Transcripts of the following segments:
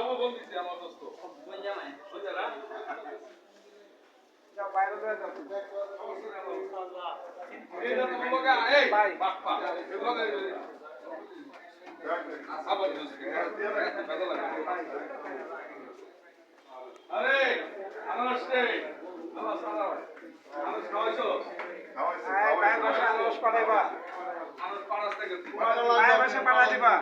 আবু বন্দিছে আমার দোস্ত। বুঝছে না এই না তুমি লগা এই বাপ্পা লগা আবার জুস আরে আনারস আনারস আনারস আনারস খাওয়াইছো? আনারস পাড়াস থেকে এ বড় বড় আদি দিবি আমি পাস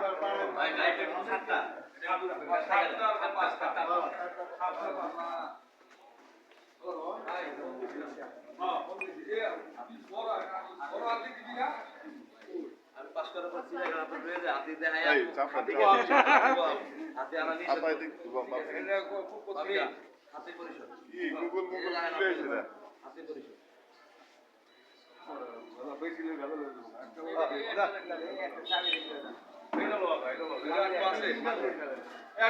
গুগল মুগল হাতি পরিষদ বেশি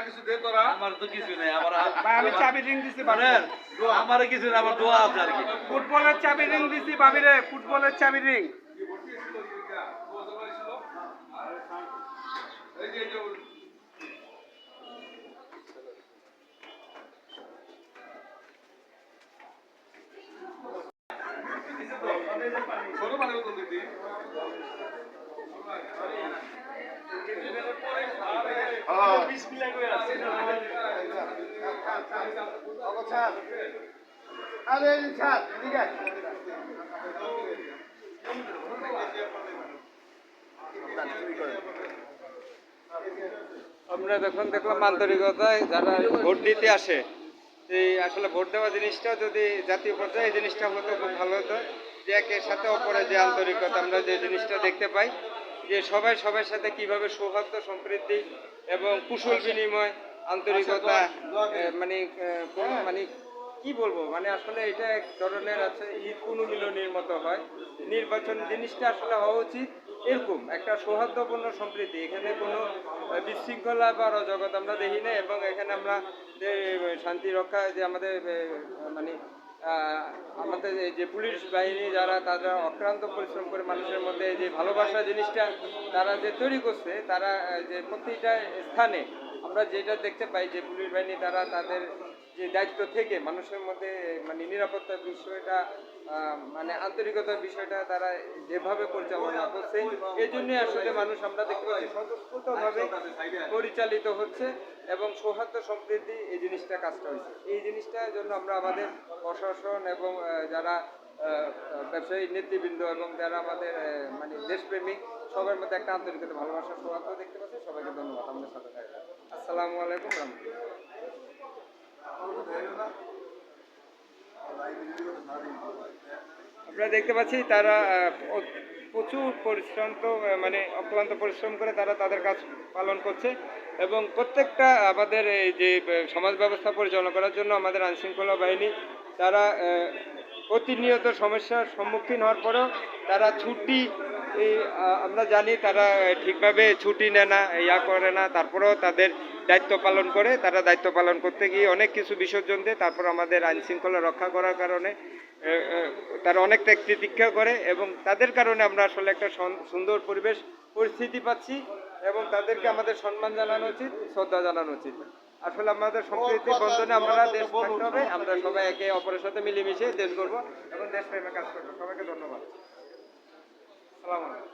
কিছু দে তোরা। আমার তো কিছু নেই আমার আমি চাবি রিং দিছি জানেন আমার কিছু নেই আমার দোয়া আছে আর কি। ফুটবলের চাবি রিং দিছি বাবিরে ফুটবলের চাবি রিং। মানে তো দিদি। আমরা যখন দেখলাম আন্তরিকতায় যারা ভোট দিতে আসে, এই আসলে ভোট দেওয়া জিনিসটা যদি জাতীয় পর্যায়ে এই জিনিসটা হতো, খুব ভালো হতো। যে একের সাথে অপরের যে আন্তরিকতা, আমরা যে জিনিসটা দেখতে পাই যে সবাই সবার সাথে কীভাবে সৌহার্দ্য সম্প্রীতি এবং কুশল বিনিময় আন্তরিকতা মানে মানে কি বলব? মানে আসলে এটা এক ধরনের আছে ঈদ পুনর্মিলনীর মতো হয়। নির্বাচন জিনিসটা আসলে হওয়া উচিত এরকম একটা সৌহার্দ্যপূর্ণ সম্প্রীতি এখানে কোনো বিশৃঙ্খলা বা অজগত আমরা দেখি না এবং এখানে আমরা যে শান্তি রক্ষা যে আমাদের মানে আমাদের যে পুলিশ বাহিনী যারা, তারা অক্রান্ত পরিশ্রম করে মানুষের মধ্যে যে ভালোবাসা জিনিসটা তারা যে তৈরি করছে, তারা যে প্রতিটা স্থানে আমরা যেটা দেখতে পাই যে পুলিশ বাহিনী তারা তাদের যে দায়িত্ব থেকে মানুষের মধ্যে মানে নিরাপত্তার বিষয়টা মানে আন্তরিকতার বিষয়টা তারা যেভাবে পরিচালনা করছে, এই জন্যই আসলে মানুষ আমরা দেখতে পাচ্ছি স্বতঃস্ফূর্তভাবে পরিচালিত হচ্ছে এবং সৌহার্দ্য সম্প্রীতি এই জিনিসটা কাজটা হয়েছে। এই জিনিসটার জন্য আমরা আমাদের প্রশাসন এবং যারা ব্যবসায়ী নেতৃবৃন্দ এবং যারা আমাদের মানে দেশপ্রেমিক সবার মধ্যে একটা আন্তরিকতা, ভালোবাসা, সৌহার্দ্য দেখতে পাচ্ছি। সবাইকে ধন্যবাদ। আমাদের সাথে আসসালামু আলাইকুম, রহমতুল্লাহ। আমরা দেখতে পাচ্ছি তারা প্রচুর পরিশ্রম তো মানে অক্লান্ত পরিশ্রম করে তারা তাদের কাজ পালন করছে এবং প্রত্যেকটা আমাদের এই যে সমাজ ব্যবস্থা পরিচালনা করার জন্য আমাদের আইনশৃঙ্খলা বাহিনী, তারা প্রতিনিয়ত সমস্যার সম্মুখীন হওয়ার পরেও তারা ছুটি আমরা জানি তারা ঠিকভাবে ছুটি নেয় না, ইয়া করে না, তারপরেও তাদের দায়িত্ব পালন করে, তারা দায়িত্ব পালন করতে গিয়ে অনেক কিছু বিসর্জন দেয়, তারপর আমাদের আইন শৃঙ্খলা রক্ষা করার কারণে তারা অনেক ত্যাগ তিতিক্ষা করে এবং তাদের কারণে আমরা আসলে একটা সুন্দর পরিবেশ, পরিস্থিতি পাচ্ছি এবং তাদেরকে আমাদের সম্মান জানানো উচিত, শ্রদ্ধা জানানো উচিত। আসলে আমাদের সম্প্রীতি বন্ধনে আমরা দেশ করতে হবে আমরা সবাই একে অপরের সাথে মিলেমিশে দেশ করব এবং দেশ প্রেমে কাজ করব। সবাইকে ধন্যবাদ। সালাম আলাইকুম।